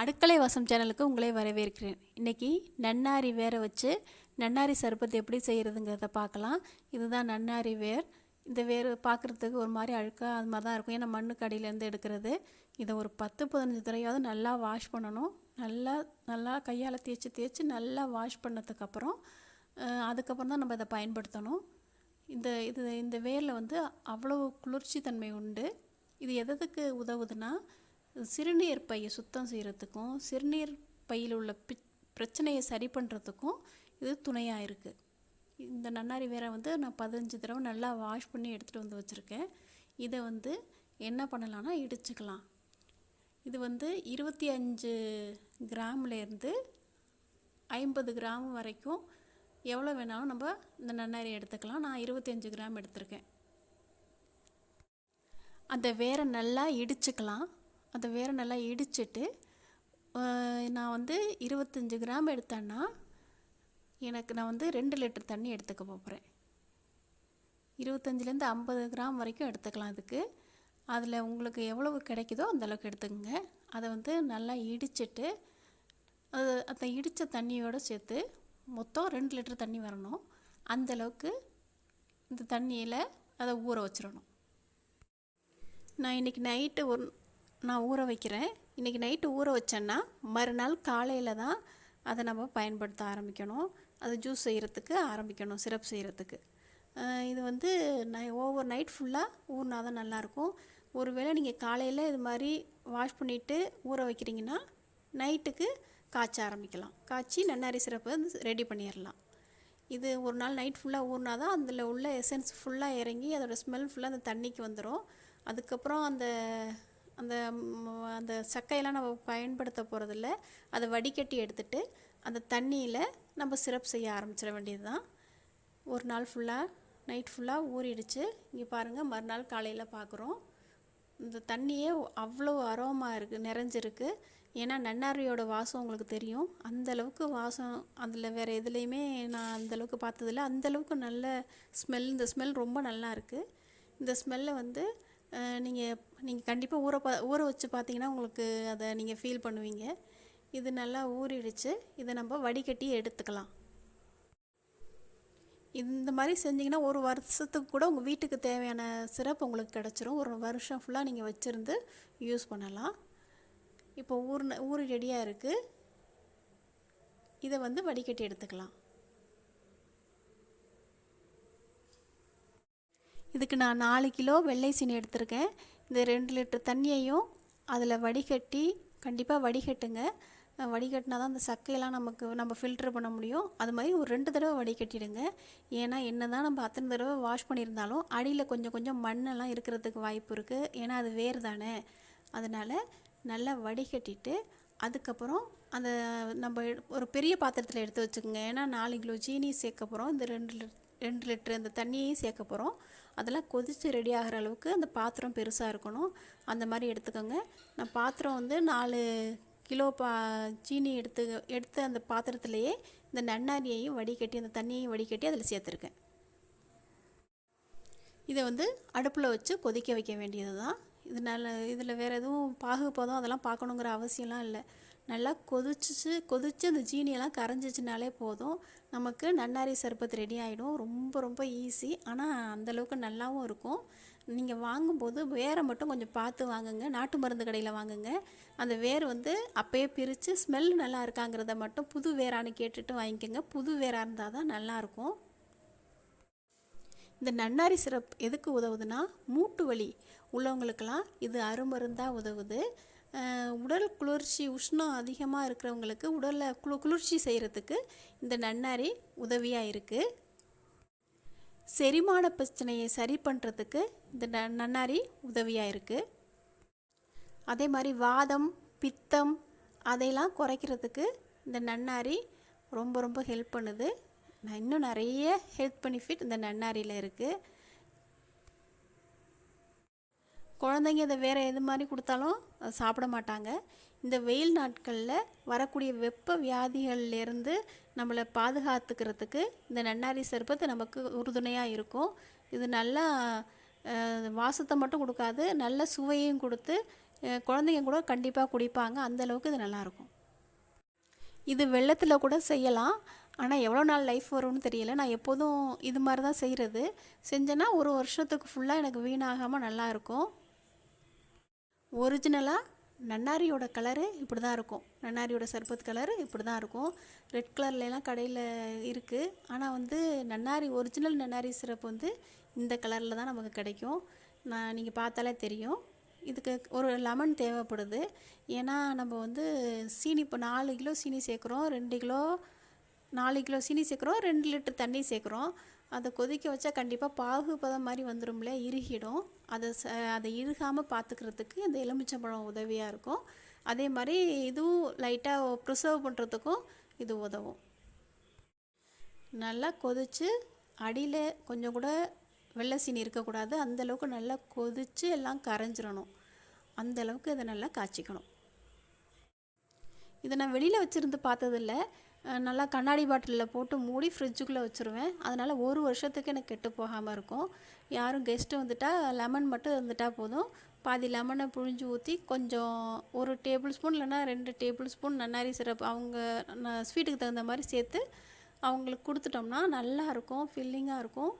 அடுக்களை வசம் சேனலுக்கு உங்களை வரவேற்கிறேன். இன்றைக்கி நன்னாரி வேரை வச்சு நன்னாரி சர்பத் எப்படி செய்கிறதுங்கிறத பார்க்கலாம். இதுதான் நன்னாரி வேர். இந்த வேர் பார்க்குறதுக்கு ஒரு மாதிரி அழுக்காக அது மாதிரி தான் இருக்கும். ஏன்னா மண்ணுக்கு அடியிலேருந்து எடுக்கிறது. இதை ஒரு பத்து பதினஞ்சு தடவையாவது நல்லா வாஷ் பண்ணணும். நல்லா நல்லா கையால் தேய்ச்சி தேய்ச்சி நல்லா வாஷ் பண்ணதுக்கப்புறம் அதுக்கப்புறம் தான் நம்ம இதை பயன்படுத்தணும். இந்த இது இந்த வேரில் வந்து அவ்வளோ குளிர்ச்சி தன்மை உண்டு. இது எதுக்கு உதவுதுன்னா சிறுநீர் பையை சுத்தம் செய்கிறதுக்கும் சிறுநீர் பையில் உள்ள பி பிரச்சனையை சரி பண்ணுறதுக்கும் இது துணையாக இருக்குது இந்த நன்னாரி வேரை வந்து நான் பதினஞ்சு தடவை நல்லா வாஷ் பண்ணி எடுத்துகிட்டு வந்து வச்சுருக்கேன். இதை வந்து என்ன பண்ணலான்னா இடிச்சுக்கலாம். இது வந்து இருபத்தி அஞ்சு கிராம்லேருந்து ஐம்பது கிராம் வரைக்கும் எவ்வளோ வேணாலும் நம்ம இந்த நன்னாரி எடுத்துக்கலாம். நான் இருபத்தி அஞ்சு கிராம் எடுத்திருக்கேன். அந்த வேரை நல்லா இடிச்சுக்கலாம். அந்த வேறு நல்லா இடிச்சிட்டு நான் வந்து இருபத்தஞ்சி கிராம் எடுத்தேன்னா எனக்கு நான் வந்து ரெண்டு லிட்டர் தண்ணி எடுத்துக்க போகிறேன் இருபத்தஞ்சிலேருந்து ஐம்பது கிராம் வரைக்கும் எடுத்துக்கலாம் அதுக்கு. அதில் உங்களுக்கு எவ்வளவு கிடைக்குதோ அந்த அளவுக்கு எடுத்துக்கங்க. அதை வந்து நல்லா இடிச்சிட்டு அது அந்த இடித்த தண்ணியோடு சேர்த்து மொத்தம் ரெண்டு லிட்டர் தண்ணி வரணும். அந்தளவுக்கு இந்த தண்ணியில் அதை ஊற வச்சிடணும். நான் இன்றைக்கி நைட்டு ஒரு நான் ஊற வைக்கிறேன். இன்றைக்கி நைட்டு ஊற வச்சேன்னா மறுநாள் காலையில் தான் அதை நம்ம பயன்படுத்த ஆரம்பிக்கணும். அது ஜூஸ் செய்கிறதுக்கு ஆரம்பிக்கணும் சிரப் செய்கிறதுக்கு இது வந்து நான் ஓவர் நைட் ஃபுல்லாக ஊறினா தான் நல்லாயிருக்கும். ஒருவேளை நீங்கள் காலையில் இது மாதிரி வாஷ் பண்ணிவிட்டு ஊற வைக்கிறீங்கன்னா நைட்டுக்கு காய்ச்ச ஆரம்பிக்கலாம். காய்ச்சி நன்னாரி சிரப்பு வந்து ரெடி பண்ணிடலாம். இது ஒரு நாள் நைட் ஃபுல்லாக ஊறினா தான் அதில் உள்ள எசன்ஸ் ஃபுல்லாக இறங்கி அதோட ஸ்மெல் ஃபுல்லாக அந்த தண்ணிக்கு வந்துடும் அதுக்கப்புறம் அந்த அந்த அந்த சக்கையெல்லாம் நம்ம பயன்படுத்த போகிறதில்ல அதை வடிகட்டி எடுத்துட்டு அந்த தண்ணியில் நம்ம சிரப் செய்ய ஆரம்பிச்சிட வேண்டியது தான் ஒரு நாள் ஃபுல்லாக நைட் ஃபுல்லாக ஊறிடுச்சு. இங்கே பாருங்கள் மறுநாள் காலையில் பார்க்குறோம் இந்த தண்ணியே அவ்வளோ அரோமா இருக்குது நிறைஞ்சிருக்கு. ஏன்னா நன்னாரியோட வாசம் உங்களுக்கு தெரியும். அந்த அளவுக்கு வாசம் அதில் வேறு எதுலேயுமே நான் அந்தளவுக்கு பார்த்ததில்ல. அந்தளவுக்கு நல்ல ஸ்மெல் இந்த ஸ்மெல் ரொம்ப நல்லா இருக்குது இந்த ஸ்மெல்லை வந்து நீங்கள் நீங்கள் கண்டிப்பாக ஊற பா ஊற வச்சு பார்த்தீங்கன்னா உங்களுக்கு அதை நீங்கள் ஃபீல் பண்ணுவீங்க. இது நல்லா ஊறிடுச்சு. இதை நம்ம வடிகட்டி எடுத்துக்கலாம். இந்த மாதிரி செஞ்சிங்கன்னா ஒரு வருஷத்துக்கு கூட உங்கள் வீட்டுக்கு தேவையான சிரப் உங்களுக்கு கிடச்சிரும். ஒரு வருஷம் ஃபுல்லாக நீங்கள் வச்சுருந்து யூஸ் பண்ணலாம். இப்போ ஊர் ஊர் ரெடியாக இருக்குது இதை வந்து வடிகட்டி எடுத்துக்கலாம். இதுக்கு நான் நாலு கிலோ வெள்ளை சீனி எடுத்திருக்கேன். இந்த ரெண்டு லிட்டர் தண்ணியையும் அதில் வடிகட்டி கண்டிப்பாக வடிகட்டுங்க. வடிகட்டினா தான் அந்த சக்கையெல்லாம் நமக்கு நம்ம ஃபில்ட்ரு பண்ண முடியும். அது மாதிரி ஒரு ரெண்டு தடவை வடிகட்டிடுங்க. ஏன்னா என்ன தான் நம்ம அத்தனை தடவை வாஷ் பண்ணியிருந்தாலும் அடியில் கொஞ்சம் கொஞ்சம் மண்ணெல்லாம் இருக்கிறதுக்கு வாய்ப்பு இருக்குது ஏன்னா அது வேர் தானே. அதனால் நல்லா வடிகட்டிட்டு அதுக்கப்புறம் அந்த நம்ம ஒரு பெரிய பாத்திரத்தில் எடுத்து வச்சுக்கோங்க. ஏன்னா நாலு கிலோ சீனி சேர்க்க போகிறோம் இந்த ரெண்டு லிட் ரெண்டு லிட்டர் அந்த தண்ணியையும் சேர்க்க போகிறோம் அதெல்லாம் கொதித்து ரெடி ஆகிற அளவுக்கு அந்த பாத்திரம் பெருசாக இருக்கணும். அந்த மாதிரி எடுத்துக்கோங்க. நான் பாத்திரம் வந்து நாலு கிலோ பா சீனி எடுத்து எடுத்த அந்த பாத்திரத்துலேயே இந்த நன்னாரியையும் வடிகட்டி அந்த தண்ணியையும் வடிகட்டி அதில் சேர்த்துருக்கேன். இதை வந்து அடுப்பில் வச்சு கொதிக்க வைக்க வேண்டியது தான் இதனால் இதில் வேறு எதுவும் பாகுபதம் அதெல்லாம் பார்க்கணுங்கிற அவசியம்லாம் இல்லை. நல்லா கொதிச்சிச்சு. கொதிச்சு அந்த ஜீனியெல்லாம் கரைஞ்சிச்சினாலே போதும். நமக்கு நன்னாரி சர்பத் ரெடி ஆகிடும் ரொம்ப ரொம்ப ஈஸி ஆனால் அந்தளவுக்கு நல்லாவும் இருக்கும். நீங்கள் வாங்கும்போது வேரை மட்டும் கொஞ்சம் பார்த்து வாங்குங்க. நாட்டு மருந்து கடையில் வாங்குங்க. அந்த வேர் வந்து அப்பயே பிரித்து ஸ்மெல் நல்லா இருக்காங்கிறத மட்டும் புது வேரான்னு கேட்டுட்டு வாங்கிக்கோங்க. புது வேராக இருந்தால் தான் நல்லாயிருக்கும் இந்த நன்னாரி சிரப் எதுக்கு உதவுதுன்னா மூட்டு வலி உள்ளவங்களுக்கெல்லாம் இது அருமருந்தாக உதவுது. உடல் குளிர்ச்சி உஷ்ணம் அதிகமாக இருக்கிறவங்களுக்கு உடலில் குளு குளிர்ச்சி செய்கிறதுக்கு இந்த நன்னாரி உதவியாக இருக்குது செரிமான பிரச்சனையை சரி பண்ணுறதுக்கு இந்த ந- நன்னாரி உதவியாக இருக்குது அதே மாதிரி வாதம் பித்தம் அதையெல்லாம் குறைக்கிறதுக்கு இந்த நன்னாரி ரொம்ப ரொம்ப ஹெல்ப் பண்ணுது. நான் இன்னும் நிறைய ஹெல்த் பெனிஃபிட் இந்த நன்னாரியில் இருக்குது குழந்தைங்க இதை வேறு எது மாதிரி கொடுத்தாலும் சாப்பிட மாட்டாங்க. இந்த வெயில் நாட்களில் வரக்கூடிய வெப்ப வியாதிகள்லேருந்து நம்மளை பாதுகாத்துக்கிறதுக்கு இந்த நன்னாரி சர்பத்து நமக்கு உறுதுணையாக இருக்கும். இது நல்லா வாசத்தை மட்டும் கொடுக்காது நல்ல சுவையும் கொடுத்து குழந்தைங்க கூட கண்டிப்பாக குடிப்பாங்க. அந்த அளவுக்கு இது நல்லாயிருக்கும் இது வெள்ளத்தில் கூட செய்யலாம். ஆனால் எவ்வளோ நாள் லைஃப் வரும்னு தெரியல. நான் எப்போதும் இது மாதிரி தான் செய்கிறது செஞ்சேன்னா ஒரு வருஷத்துக்கு ஃபுல்லாக எனக்கு வீணாகாமல் நல்லாயிருக்கும் ஒரிஜினலாக நன்னாரியோட கலரு இப்படி தான் இருக்கும். நன்னாரியோட சர்பத் கலரு இப்படி தான் இருக்கும் ரெட் கலர்லலாம் கடையில் இருக்குது ஆனால் வந்து நன்னாரி ஒரிஜினல் நன்னாரி சிரப் வந்து இந்த கலரில் தான் நமக்கு கிடைக்கும். நான் நீங்கள் பார்த்தாலே தெரியும். இதுக்கு ஒரு லெமன் தேவைப்படுது. ஏன்னா நம்ம வந்து சீனி இப்போ நாலு கிலோ சீனி சேர்க்குறோம் ரெண்டு கிலோ நாலு கிலோ சீனி சேர்க்குறோம் ரெண்டு லிட்டர் தண்ணி சேர்க்குறோம். அதை கொதிக்க வச்சா கண்டிப்பாக பாகு பதம் மாதிரி வந்துடும்ல இறுகிடும். அதை ச அதை இறுகாமல் பார்த்துக்கிறதுக்கு இந்த எலுமிச்சம்பழம் உதவியாக இருக்கும். அதே மாதிரி இதுவும் லைட்டாக ப்ரிசர்வ் பண்ணுறதுக்கும் இது உதவும். நல்லா கொதித்து அடியில் கொஞ்சம் கூட வெள்ளை சீனி இருக்கக்கூடாது. அந்தளவுக்கு நல்லா கொதித்து எல்லாம் கரைஞ்சிடணும் அந்தளவுக்கு இதை நல்லா காய்ச்சிக்கணும். இதை நான் வெளியில் வச்சுருந்து பார்த்ததில்ல. நல்லா கண்ணாடி பாட்டிலில் போட்டு மூடி ஃப்ரிட்ஜுக்குள்ளே வச்சுருவேன். அதனால் ஒரு வருஷத்துக்கு எனக்கு கெட்டு போகாமல் இருக்கும். யாரும் கெஸ்ட்டு வந்துட்டா லெமன் மட்டும் இருந்துட்டால் போதும். பாதி லெமனை புழிஞ்சு ஊற்றி கொஞ்சம் ஒரு டேபிள் ஸ்பூன் இல்லைன்னா ரெண்டு டேபிள் ஸ்பூன் நன்னாரி சிரப் அவங்க ஸ்வீட்டுக்கு தகுந்த மாதிரி சேர்த்து அவங்களுக்கு கொடுத்துட்டோம்னா நல்லாயிருக்கும் ஃபில்லிங்காக இருக்கும்.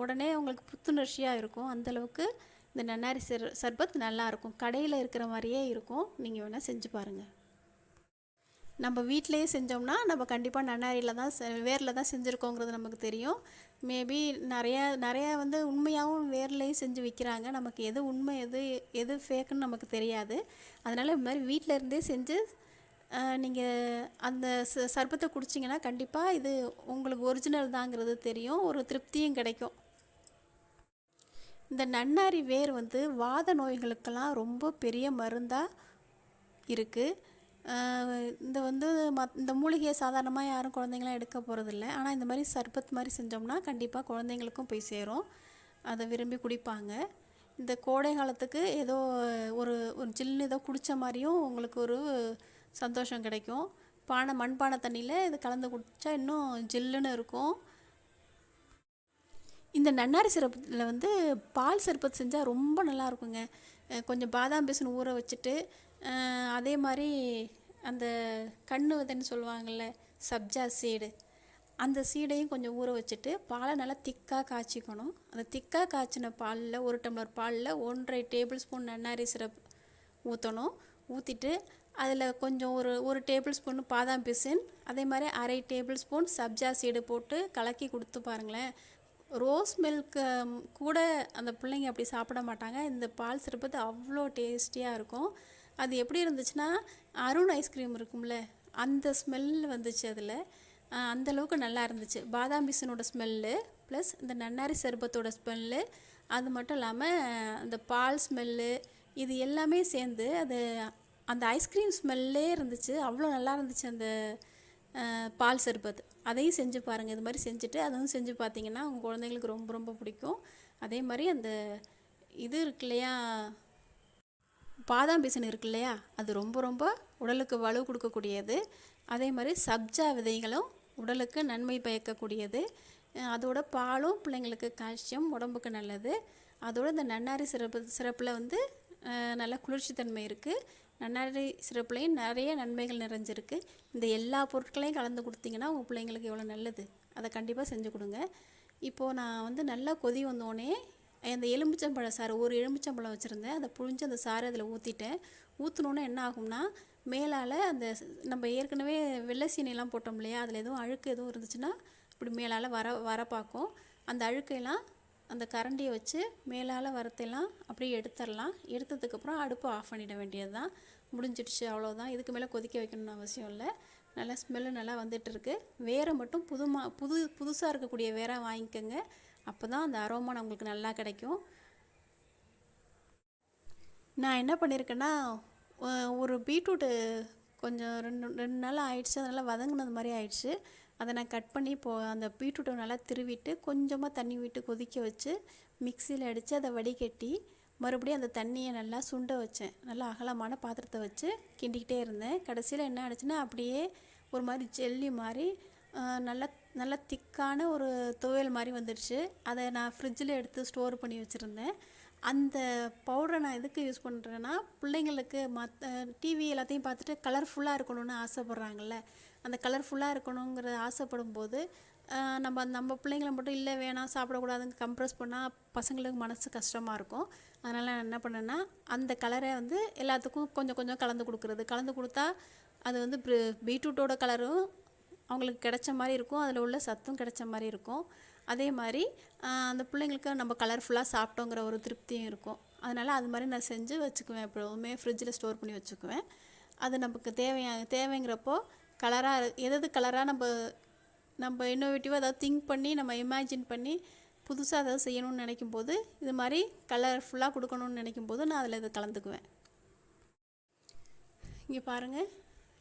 உடனே அவங்களுக்கு புத்துணர்ச்சியாக இருக்கும். அந்தளவுக்கு இந்த நன்னாரி சர் சர்பத் நல்லாயிருக்கும் கடையில் இருக்கிற மாதிரியே இருக்கும். நீங்கள் வேணால் செஞ்சு பாருங்கள் நம்ம வீட்டிலையே செஞ்சோம்னா நம்ம கண்டிப்பாக நன்னாரியில் தான் செ வேரில் தான் செஞ்சுருக்கோங்கிறது நமக்கு தெரியும். மேபி நிறையா நிறையா வந்து உண்மையாகவும் வேர்லேயும் செஞ்சு விற்கிறாங்க நமக்கு எது உண்மை எது எது ஃபேக்குன்னு நமக்கு தெரியாது. அதனால் இது மாதிரி வீட்டில் இருந்தே செஞ்சு நீங்கள் அந்த ச சர்பத்தை குடிச்சிங்கன்னா கண்டிப்பாக இது உங்களுக்கு ஒரிஜினல் தாங்கிறது தெரியும். ஒரு திருப்தியும் கிடைக்கும். இந்த நன்னாரி வேர் வந்து வாத நோய்களுக்கெல்லாம் ரொம்ப பெரிய மருந்தாக இருக்குது இந்த வந்து மத் இந்த மூலிகையை சாதாரணமாக யாரும் குழந்தைங்களாம் எடுக்க போகிறதில்ல ஆனால் இந்த மாதிரி சர்பத் மாதிரி செஞ்சோம்னா கண்டிப்பாக குழந்தைங்களுக்கும் போய் சேரும். அதை விரும்பி குடிப்பாங்க. இந்த கோடை காலத்துக்கு ஏதோ ஒரு ஒரு ஜில்லுன்னு ஏதோ குடித்த மாதிரியும் உங்களுக்கு ஒரு சந்தோஷம் கிடைக்கும். பானை மண்பானை தண்ணியில் இது கலந்து குடித்தா இன்னும் ஜில்லுன்னு இருக்கும். இந்த நன்னாரி சிரப்பத்தில் வந்து பால் சர்பத் செஞ்சால் ரொம்ப நல்லா இருக்குங்க. கொஞ்சம் பாதாம் பிசின் ஊற வச்சுட்டு அதே மாதிரி அந்த கண்ணு விதைன்னு சொல்லுவாங்கள்ல சப்ஜா சீடு. அந்த சீடையும் கொஞ்சம் ஊற வச்சுட்டு பாலை நல்லா திக்காக காய்ச்சிக்கணும். அந்த திக்காக காய்ச்சின பாலில் ஒரு டம்ளர் பாலில் ஒன்றரை டேபிள் ஸ்பூன் நன்னாரி சிரப் ஊற்றணும் ஊற்றிட்டு அதில் கொஞ்சம் ஒரு ஒரு டேபிள் ஸ்பூன் பாதாம் பிசின் அதே மாதிரி அரை டேபிள் ஸ்பூன் சப்ஜா சீடு போட்டு கலக்கி கொடுத்து பாருங்களேன். ரோஸ் மில்க் கூட அந்த பிள்ளைங்க அப்படி சாப்பிட மாட்டாங்க. இந்த பால் சிறப்பது அவ்வளோ டேஸ்டியாக இருக்கும். அது எப்படி இருந்துச்சுன்னா அருண் ஐஸ்கிரீம் இருக்கும்ல அந்த ஸ்மெல் வந்துச்சு அதில். அந்த அளவுக்கு நல்லா இருந்துச்சு. பாதாம் பிசினோட ஸ்மெல்லு ப்ளஸ் இந்த நன்னாரி சர்பத்தோட ஸ்மெல்லு அது மட்டும் இல்லாமல் அந்த பால் ஸ்மெல்லு இது எல்லாமே சேர்ந்து அது அந்த ஐஸ்கிரீம் ஸ்மெல்லே இருந்துச்சு. அவ்வளோ நல்லா இருந்துச்சு அந்த பால் சர்பத். அதையும் செஞ்சு பாருங்கள் இது மாதிரி செஞ்சுட்டு அதுவும் செஞ்சு பார்த்தீங்கன்னா உங்கள் குழந்தைங்களுக்கு ரொம்ப ரொம்ப பிடிக்கும். அதே மாதிரி அந்த இது இருக்கு இல்லையா பாதாம் பிசின் இருக்கு இல்லையா? அது ரொம்ப ரொம்ப உடலுக்கு வலு கொடுக்கக்கூடியது. அதே மாதிரி சப்ஜா விதைகளும் உடலுக்கு நன்மை பயக்கக்கூடியது. அதோட பாலும் பிள்ளைங்களுக்கு கால்சியம் உடம்புக்கு நல்லது. அதோட இந்த நன்னாரி சிறப்பு சிறப்பில் வந்து நல்ல குளிர்ச்சித்தன்மை இருக்குது நன்னாரி சிறப்புலையும் நிறைய நன்மைகள் நிறைஞ்சிருக்கு. இந்த எல்லா பொருட்களையும் கலந்து கொடுத்தீங்கன்னா உங்கள் பிள்ளைங்களுக்கு எவ்வளோ நல்லது. அதை கண்டிப்பாக செஞ்சு கொடுங்க. இப்போது நான் வந்து நல்லா கொதி வந்தோடனே அந்த எலுமிச்சம்பழ சாறு ஒரு எலுமிச்சம்பழம் வச்சுருந்தேன். அதை புழிஞ்சு அந்த சாறு அதில் ஊற்றிட்டேன் ஊற்றினோன்னே என்ன ஆகும்னா மேலால் அந்த நம்ம ஏற்கனவே வெள்ளை சீனிலாம் போட்டோம் இல்லையா? அதில் எதுவும் அழுக்கு எதுவும் இருந்துச்சுன்னா இப்படி மேலால் வர வர பார்க்கும். அந்த அழுக்கையெல்லாம் அந்த கரண்டியை வச்சு மேலால் வரத்தையெல்லாம் அப்படியே எடுத்துடலாம். எடுத்ததுக்கப்புறம் அடுப்பை ஆஃப் பண்ணிட வேண்டியது தான் முடிஞ்சிடுச்சு அவ்வளோதான் இதுக்கு மேலே கொதிக்க வைக்கணும்னு அவசியம் இல்லை. நல்லா ஸ்மெல்லு நல்லா வந்துட்டு இருக்கு வேரை மட்டும் புதுமா புது புதுசாக இருக்கக்கூடிய வேற வாங்கிக்கோங்க. அப்போ தான் அந்த அரோமா நம்மளுக்கு நல்லா கிடைக்கும். நான் என்ன பண்ணியிருக்கேன்னா ஒரு பீட்ரூட்டு கொஞ்சம் ரெண்டு ரெண்டு நாள் ஆயிடுச்சு அதனால் வதங்கினது மாதிரி ஆயிடுச்சு. அதை நான் கட் பண்ணி இப்போ அந்த பீட்ரூட்டை நல்லா திருவிட்டு கொஞ்சமாக தண்ணி விட்டு கொதிக்க வச்சு மிக்சியில் அடித்து அதை வடிகட்டி மறுபடியும் அந்த தண்ணியை நல்லா சுண்ட வச்சேன். நல்லா அகலமான பாத்திரத்தை வச்சு கிண்டிக்கிட்டே இருந்தேன். கடைசியில் என்ன ஆயிடுச்சுன்னா அப்படியே ஒரு மாதிரி ஜெல்லி மாதிரி நல்ல நல்ல திக்கான ஒரு துவையல் மாதிரி வந்துடுச்சு அதை நான் ஃப்ரிட்ஜில் எடுத்து ஸ்டோர் பண்ணி வச்சுருந்தேன். அந்த பவுடரை நான் எதுக்கு யூஸ் பண்ணுறேன்னா பிள்ளைங்களுக்கு மற்ற டிவி எல்லாத்தையும் பார்த்துட்டு கலர்ஃபுல்லாக இருக்கணும்னு ஆசைப்பட்றாங்கல்ல. அந்த கலர்ஃபுல்லாக இருக்கணுங்கிற ஆசைப்படும் போது நம்ம நம்ம பிள்ளைங்கள மட்டும் இல்லை வேணாம் சாப்பிடக்கூடாதுன்னு கம்ப்ரஸ் பண்ணால் பசங்களுக்கு மனசு கஷ்டமாக இருக்கும். அதனால் நான் என்ன பண்ணேன்னா அந்த கலரை வந்து எல்லாத்துக்கும் கொஞ்சம் கொஞ்சம் கலந்து கொடுக்குறது. கலந்து கொடுத்தா அது வந்து பீட்ரூட்டோட கலரும் அவங்களுக்கு கிடைச்ச மாதிரி இருக்கும். அதில் உள்ள சத்தும் கிடைச்ச மாதிரி இருக்கும். அதே மாதிரி அந்த பிள்ளைங்களுக்கு நம்ம கலர்ஃபுல்லாக சாப்பிட்டோங்கிற ஒரு திருப்தியும் இருக்கும். அதனால் அது மாதிரி நான் செஞ்சு வச்சுக்குவேன் எப்போவுமே. ஃப்ரிட்ஜில் ஸ்டோர் பண்ணி வச்சுக்குவேன். அது நமக்கு தேவையான தேவைங்கிறப்போ கலராக எது எது கலராக நம்ம நம்ம இன்னோவேட்டிவாக ஏதாவது திங்க் பண்ணி நம்ம இமேஜின் பண்ணி புதுசாக ஏதாவது செய்யணும்னு நினைக்கும் போது இது மாதிரி கலர்ஃபுல்லாக கொடுக்கணும்னு நினைக்கும் போது நான் அதில் இதை கலந்துக்குவேன். இங்கே பாருங்கள்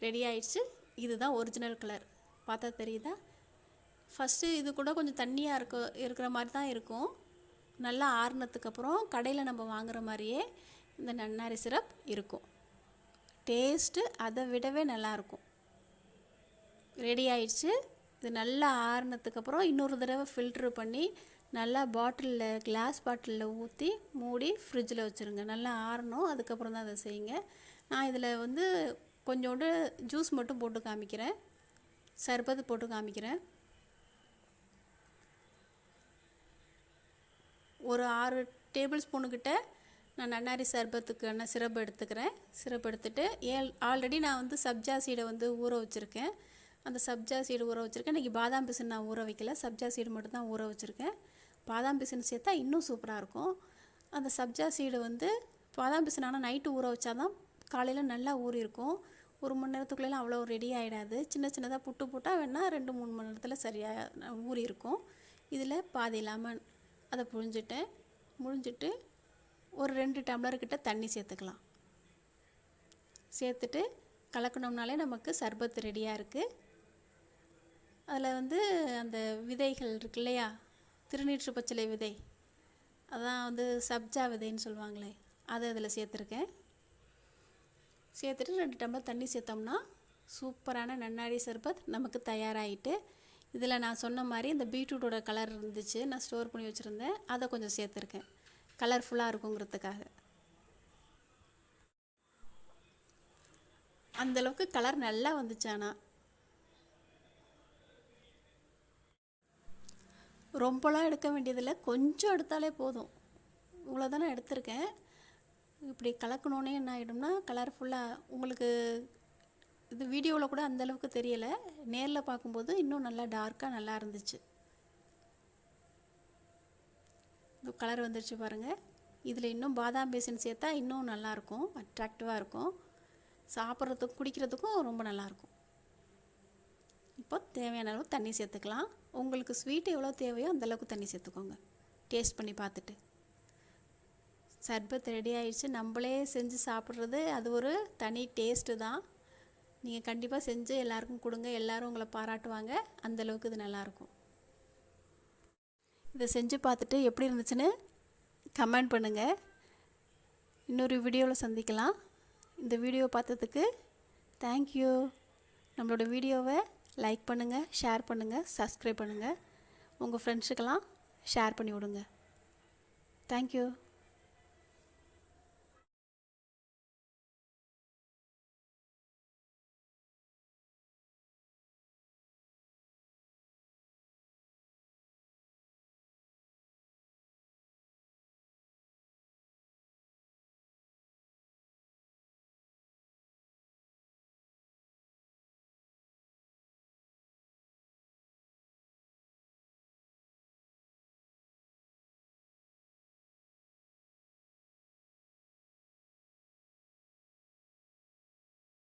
ரெடி ஆயிடுச்சு. இதுதான் ஒரிஜினல் கலர் பார்த்தா தெரியுதா? ஃபஸ்ட்டு இது கூட கொஞ்சம் தண்ணியாக இருக்க இருக்கிற மாதிரி தான் இருக்கும். நல்லா ஆறுனதுக்கப்புறம் கடையில் நம்ம வாங்குகிற மாதிரியே இந்த நன்னாரி சிரப் இருக்கும். டேஸ்ட்டு அதை விடவே நல்லாயிருக்கும் ரெடி ஆயிடுச்சு. இது நல்லா ஆறுனதுக்கப்புறம் இன்னொரு தடவை ஃபில்ட்ரு பண்ணி நல்லா பாட்டிலில் கிளாஸ் பாட்டிலில் ஊற்றி மூடி ஃப்ரிட்ஜில் வச்சுருங்க. நல்லா ஆறணும். அதுக்கப்புறம் தான் அதை செய்யுங்க. நான் இதில் வந்து கொஞ்சோண்டு ஜூஸ் மட்டும் போட்டு காமிக்கிறேன். சர்பத்து போட்டு காமிக்கிறேன். ஒரு ஆறு டேபிள் ஸ்பூனுக்கிட்ட நான் நன்னாரி சர்பத்துக்கான சிரப் எடுத்துக்கிறேன். சிரப் எடுத்துகிட்டு ஏல் ஆல்ரெடி நான் வந்து சப்ஜா சீடை வந்து ஊற வச்சுருக்கேன். அந்த சப்ஜா சீடு ஊற வச்சுருக்கேன். இன்றைக்கி பாதாம் பிசின் நான் ஊற வைக்கல. சப்ஜா சீடு மட்டும்தான் ஊற வச்சுருக்கேன். பாதாம் பிசின் சேர்த்தா இன்னும் சூப்பராக இருக்கும். அந்த சப்ஜா சீடு வந்து பாதாம் பிசின் ஆனால் நைட்டு ஊற வச்சா தான் காலையில் நல்லா ஊறியிருக்கும். இருக்கும் ஒரு மணி நேரத்துக்குள்ளே அவ்வளோ ரெடி ஆகிடாது சின்ன சின்னதாக புட்டு போட்டால் வேணால் ரெண்டு மூணு மணி நேரத்தில் சரியாக ஊறி இருக்கும். இதில் பாதி லெமன் அதை புழிஞ்சிட்டேன் முழிஞ்சிட்டு ஒரு ரெண்டு டம்ளர்கிட்ட தண்ணி சேர்த்துக்கலாம். சேர்த்துட்டு கலக்கணும்னாலே நமக்கு சர்பத் ரெடியாக இருக்குது அதில் வந்து அந்த விதைகள் இருக்கு இல்லையா? திருநீற்று பச்சிலை விதை. அதான் வந்து சப்ஜா விதைன்னு சொல்லுவாங்களே அதை அதில் சேர்த்துருக்கேன். சேர்த்துட்டு ரெண்டு டம்ளர் தண்ணி சேர்த்தோம்னா சூப்பரான நன்னாரி சர்பத் நமக்கு தயாராகிட்டு இதில் நான் சொன்ன மாதிரி இந்த பீட்ரூட்டோட கலர் இருந்துச்சு நான் ஸ்டோர் பண்ணி வச்சுருந்தேன் அதை கொஞ்சம் சேர்த்துருக்கேன். கலர்ஃபுல்லாக இருக்குங்கிறதுக்காக. அந்தளவுக்கு கலர் நல்லா வந்துச்சு ஆனால் ரொம்பலாம் எடுக்க வேண்டியதில்லை கொஞ்சம் எடுத்தாலே போதும். இவ்வளோதானே எடுத்திருக்கேன். இப்படி கலக்கணுன்னே என்ன ஆகிடும்னா கலர்ஃபுல்லாக உங்களுக்கு இது வீடியோவில் கூட அந்தளவுக்கு தெரியலை. நேரில் பார்க்கும்போது இன்னும் நல்லா டார்க்காக நல்லா இருந்துச்சு. இந்த கலர் வந்துருச்சு பாருங்கள் இதில் இன்னும் பாதாம் பேசன் சேர்த்தா இன்னும் நல்லாயிருக்கும் அட்ராக்டிவாக இருக்கும். சாப்பிட்றதுக்கும் குடிக்கிறதுக்கும் ரொம்ப நல்லாயிருக்கும் இப்போ தேவையான அளவு தண்ணி சேர்த்துக்கலாம். உங்களுக்கு ஸ்வீட் எவ்வளோ தேவையோ அந்தளவுக்கு தண்ணி சேர்த்துக்கோங்க. டேஸ்ட் பண்ணி பார்த்துட்டு. சர்பத் ரெடி ஆயிடுச்சு. நம்மளே செஞ்சு சாப்பிட்றது அது ஒரு தனி டேஸ்ட்டு தான். நீங்கள் கண்டிப்பாக செஞ்சு எல்லாருக்கும் கொடுங்க. எல்லோரும் உங்களை பாராட்டுவாங்க. அந்தளவுக்கு இது நல்லாயிருக்கும் இதை செஞ்சு பார்த்துட்டு எப்படி இருந்துச்சுன்னு கமெண்ட் பண்ணுங்கள் இன்னொரு வீடியோவில் சந்திக்கலாம். இந்த வீடியோ பார்த்ததுக்கு தேங்க்யூ நம்மளோட வீடியோவை லைக் பண்ணுங்கள் ஷேர் பண்ணுங்கள் சப்ஸ்கிரைப் பண்ணுங்கள் உங்கள் ஃப்ரெண்ட்ஸுக்கெல்லாம் ஷேர் பண்ணி விடுங்க. தேங்க்யூ